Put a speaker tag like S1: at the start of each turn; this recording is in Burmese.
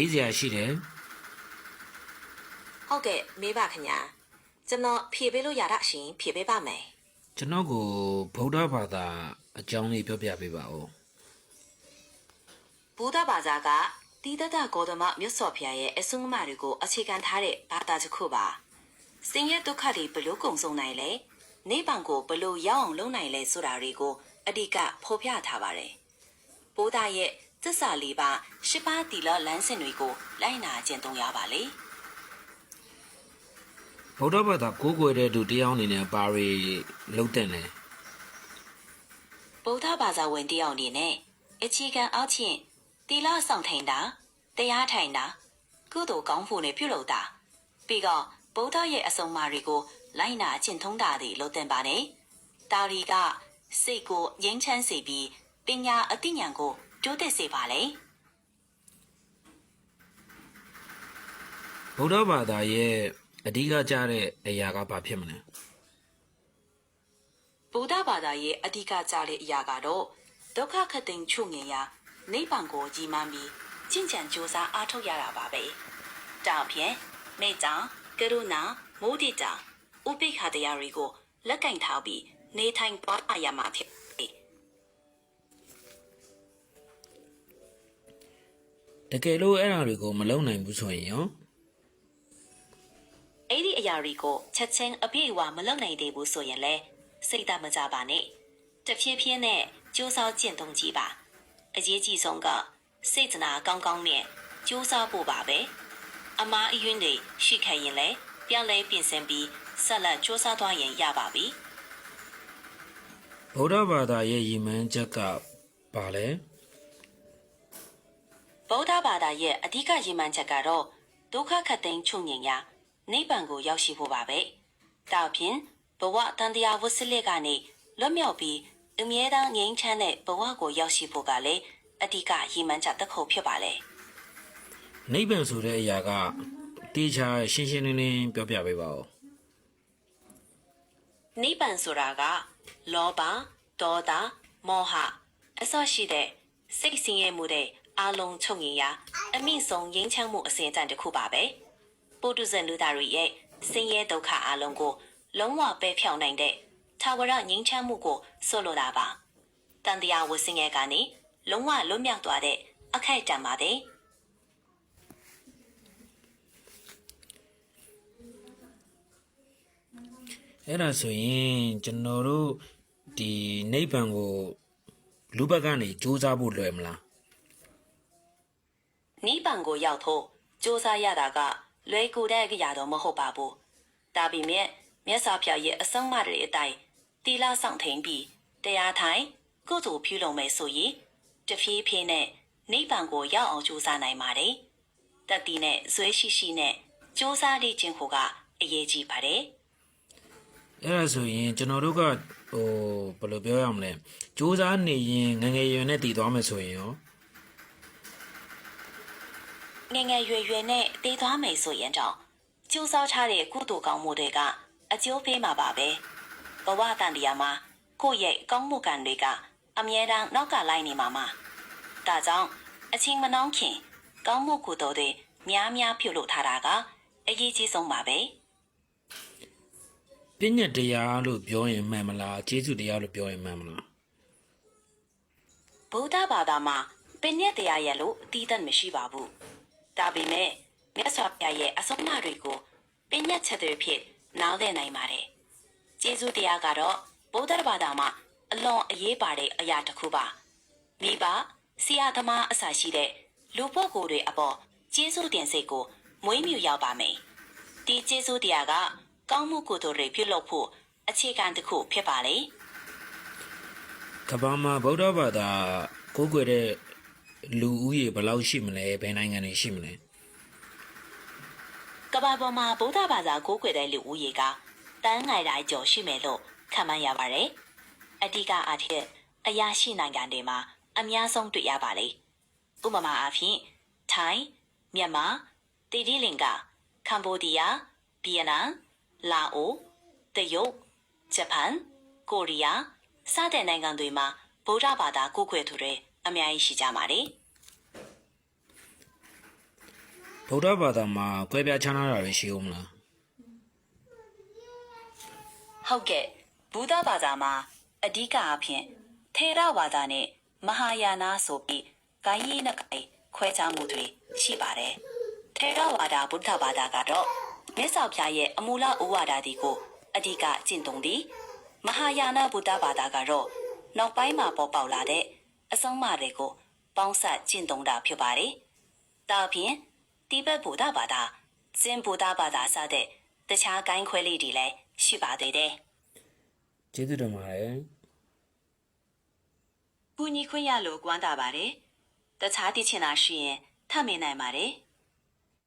S1: အေးစရာရှိတယ်
S2: ဟုတ်ကဲ့မေးပါခင်ဗျာကျွန်တော်ဖြေပေးလို့ရတာရှင်ဖြေပေးပါမယ်
S1: ကျွန်တော်ကိုဗုဒ္ဓဘာသာအကြောင်းလေးပြောပြပေးပါဦး
S2: ဘုဒ္ဓဘာသာကတိတတဂေါတမမြတ်စွာဘုရားရဲ့အဆုံးအမတွေကိုအခြေခံထားတဲ့ဘာသာတစ်ခုပါဆင်းရဲဒုက္ခတွေဘယ်လို့ကုံဆုံးနိုင်လဲနိဗ္ဗာန်ကိုဘယ်လို့ရောက်အောင်လုပ်နိုင်လဲဆိုတာတွေကိုအဓိကဖော်ပြထားပါတယ်ဘုရားရဲ့ သစ္စာလေးပါးရှစ်ပါးတီလလမ်းစဉ်တွေကိုလိုက်နာကျင့်သုံးရပါလေ
S1: ဗုဒ္ဓဘာသာကိုးကွယ်တဲ့သူတရားအနေနဲ့ပါရီလုံးတဲ့လဲ
S2: ဗုဒ္ဓဘာသာဝင်တယောက်အနေနဲ့အခြေခံအောက်ချင်းတီလဆောင်ထိုင်တာတရားထိုင်တာကုသိုလ်ကောင်းဖို့နဲ့ပြုလုပ်တာပြီးတော့ဗုဒ္ဓရဲ့အဆုံးအမတွေကိုလိုက်နာကျင့်သုံးတာတွေလုပ်တင်ပါနဲ့တာရီကစိတ်ကိုငြိမ်းချမ်းစေပြီးပညာအသိဉာဏ်ကို တိုးတက်စေပါလေ
S1: ဗုဒ္ဓဘာသာရဲ့အဓိကကျတဲ့အရာကဘာဖြစ်မလဲ
S2: ဗုဒ္ဓဘာသာရဲ့အဓိကကြတဲ့အရာကတော့ဒုက္ခခတ်သိမ်းချုပ်ငင်ရာနိဗ္ဗာန်ကိုကြီးမှန်းပြီးကျင့်ကြံကြိုးစားအားထုတ်ရတာပါပဲ။တောင်ဖြင့်မေတ္တာကရုဏာမုဒိတာဥပိ္ပခတရားတွေကိုလက်ကင်ထားပြီးနေထိုင်ပွားအရမှာဖြစ် တယ်
S1: တကယ်လို့အဲ့ဒါတွေကိုမလုံနိုင်ဘူးဆိုရင်ရော။
S2: အဲ့ဒီအရာတွေကိုချက်ချင်းအပြည့်အဝမလုပ်နိုင်သေးဘူးဆိုရင်လည်းစိတ်တမကြပါနဲ့။တဖြည်းဖြည်းနဲ့ကြိုးစားကျင့်သုံးကြည့်ပါ။အရေးကြီးဆုံးကစိတ်တနာကောင်းကောင်းနဲ့ကြိုးစားဖို့ပါပဲ။အမားအယွင်းတွေရှိခဲ့ရင်လည်းပြောင်းလဲပြင်ဆင်ပြီးဆက်လက်ကြိုးစားသွားရင်ရပါပြီ
S1: ဗုဒ္ဓဘာသာရဲ့ရည်မှန်းချက်ကဘာလဲ။
S2: ဗုဒ္ဓဘာသာရဲ့အဓိကရည်မှန်းချက်ကတော့ဒုက္ခခတ်သိမ်းချုပ်ငြိမ်ရာနိဗ္ဗာန်ကိုရောက်ရှိဖို့ပါပဲ။ဒါအပြင်ဘဝတန်တရားဝဆစ်လက်ကနေလွတ်မြောက်ပြီးအမြဲတမ်းငြိမ်းချမ်းတဲ့ဘဝကိုရောက်ရှိဖို့ကလည်းအဓိကရည်မှန်းချက်တစ်ခုဖြစ်ပါလေ
S1: နိဗ္ဗာန်ဆိုတဲ့အရာကတေချာရှင်းရှင်းလင်းလင်းပြောပြပေးပါဦး။
S2: နိဗ္ဗာန်ဆိုတာကလောဘ၊ဒေါသ၊မောဟအစရှိတဲ့စိတ်ဆင်းရဲမှုတဲ့ အလုံးချုပ်ငြိမ်ရာအမိဆုံးငြိမ်းချမ်းမှုအစဉ်အတန်တစ်ခုပါပဲ။ပုထုဇဉ်လူသားတွေရဲ့ဆင်းရဲဒုက္ခအလုံးကို လုံးဝပယ်ဖျောက်နိုင်တဲ့သာဝရငြိမ်းချမ်းမှုကိုဆိုလိုတာပါ။တန်တရားဝဆင်းရဲကနေလုံးဝလွတ်မြောက်သွားတဲ့အခိုက်အတန့်ပါတယ်။
S1: အဲ့ဒါဆိုရင်ကျွန်တော်တို့ဒီနိဗ္ဗာန်ကိုလူဘက်ကနေစူးစမ်းဖို့လွယ်မလား
S2: နိဗ္ဗာန်ကိုရောက်ဖို့စ조사ရတာကလွယ်ကူတဲ့အရာတော့မဟုတ်ပါဘူး။ဒါပေမဲ့မြတ်စွာဘုရားရဲ့အဆုံးအမတွေအတိုင်းတီလာဆောင်ထိန်ပြီးတရားထိုင်ကုသိုလ်ပြုလုပ်မယ်ဆိုရင်တဖြည်းဖြည်းနဲ့နိဗ္ဗာန်ကိုရောက်အောင်ကြိုးစားနိုင်ပါတယ်။တတိနဲ့ဇွဲရှိရှိနဲ့ကြိုးစားလေ့ကျင့်ဖို့ကအရေးကြီးပါတယ်။
S1: အဲ့ဒါဆိုရင်ကျွန်တော်တို့ကဟိုဘယ်လိုပြောရမလဲစူးစမ်းနေရင်ငယ်ငယ်ရွယ်ရွယ်နဲ့တည်သွားမယ်ဆိုရင်ရော
S2: ငယ်ငယ်ရွယ်ရွယ်နဲ့တည်သွားမယ်ဆိုရင်တော့ကျိုးစားထားတဲ့ကုသိုလ်ကောင်းမှုတွေကအကျိုးပေးမှာပါပဲဘဝတန်တရားမှာကိုယ့်ရဲ့ကောင်းမှုကံတွေကအမြဲတမ်းနောက်ကလိုက်နေမှာမှာဒါကြောင့်အချင်းမနှောင်းခင် ကောင်းမှုကုသိုလ်တွေများများပြုလုပ်ထားတာကအရေးကြီးဆုံးပါပဲ
S1: ပညာတရားလို့ပြောရင်မှန်မလားကျေးဇူးတရားလို့ပြောရင်မှန်မလား
S2: ဗုဒ္ဓဘာသာမှာပင်ညက်တရားရဲ့လို့အတီးတတ်မရှိပါဘူး ဒါပေမဲ့မြတ်စွာဘုရားရဲ့အဆုံးအမတွေကိုပင်ညက်ချက်တွေဖြစ်နားလည်နိုင်ပါတယ်ကျေးဇူးတရားကတော့ဗုဒ္ဓဘာသာမှာအလွန်အရေးပါတဲ့အရာတစ်ခုပါမိဘဆရာသမားအစရှိတဲ့လူပုဂ္ဂိုလ်တွေအပေါ်ကျေးဇူးတင်စိတ်ကိုမွေးမြူရောက်ပါမယ်ဒီကျေးဇူးတရားကကောင်းမှုကုသိုလ်တွေပြုလုပ်ဖို့အခြေခံတစ်ခုဖြစ်ပါလေ
S1: ကမ္ဘာမှာဗုဒ္ဓဘာသာကိုးကွယ်တဲ့ လူဦးရေဘယ်လောက်ရှိမလဲဘယ်နိုင်ငံတွေရှိမလဲ
S2: ကမ္ဘာပေါ်မှာဗုဒ္ဓဘာသာကိုးကွယ်တဲ့လူဦးရေကတန်းငိုင်တိုင်းကျော်ရှိမယ်လို့ခန့်မှန်းရပါတယ်အဓိကအားဖြင့်အရာရှိနိုင်ငံတွေမှာအများဆုံးတွေ့ရပါလေဥပမာအားဖြင့်ထိုင်းမြန်မာတီတီလင်္ကာကမ္ဘောဒီးယားဗီယက်နမ်လာအိုတရုတ်ဂျပန်ကိုရီးယားစတဲ့နိုင်ငံတွေမှာဗုဒ္ဓဘာသာကိုးကွယ်သူတွေ အများကြီးရှိကြပါတယ်
S1: ဗုဒ္ဓဘာသာမှာကွဲပြားခြားနားတာတွေရှိဦးမလား
S2: ဟုတ်ကဲ့ဘုဒ္ဓဘာသာမှာအဓိကအဖြစ်ထေရဝါဒနဲ့မဟာယာနဆိုပြီးဂိုင်းရင်းနဲ့ဂိုင်းခွဲခြားမှုတွေရှိပါတယ်ထေရဝါဒဗုဒ္ဓဘာသာကတော့မြတ်စွာဘုရားရဲ့အမူလဩဝါဒဒီကိုအဓိကကျင့်သုံးသည်မဟာယာနဗုဒ္ဓဘာသာကတော့နောက်ပိုင်းမှာပေါ်ပေါက်လာတဲ့ အဆုံးအမတွေကိုပေါင်းစပ်ကျင့်သုံးတာဖြစ်ပါတယ်ဒါအပြင်တိဘက်ဗုဒ္ဓဘာသာဇင်ဗုဒ္ဓဘာသာစတဲ့တခြားဂိုင်းခွဲလေးတွေလည်းရှိပါသေးတယ်
S1: ကျေးဇူးတင်ပါတယ်
S2: ကူညီခွင့်ရလို့ကွမ်းတာပါတယ်။တခြားတည်ချင်တာရှိရင်ထပ်မင်းနိုင်ပါတယ်။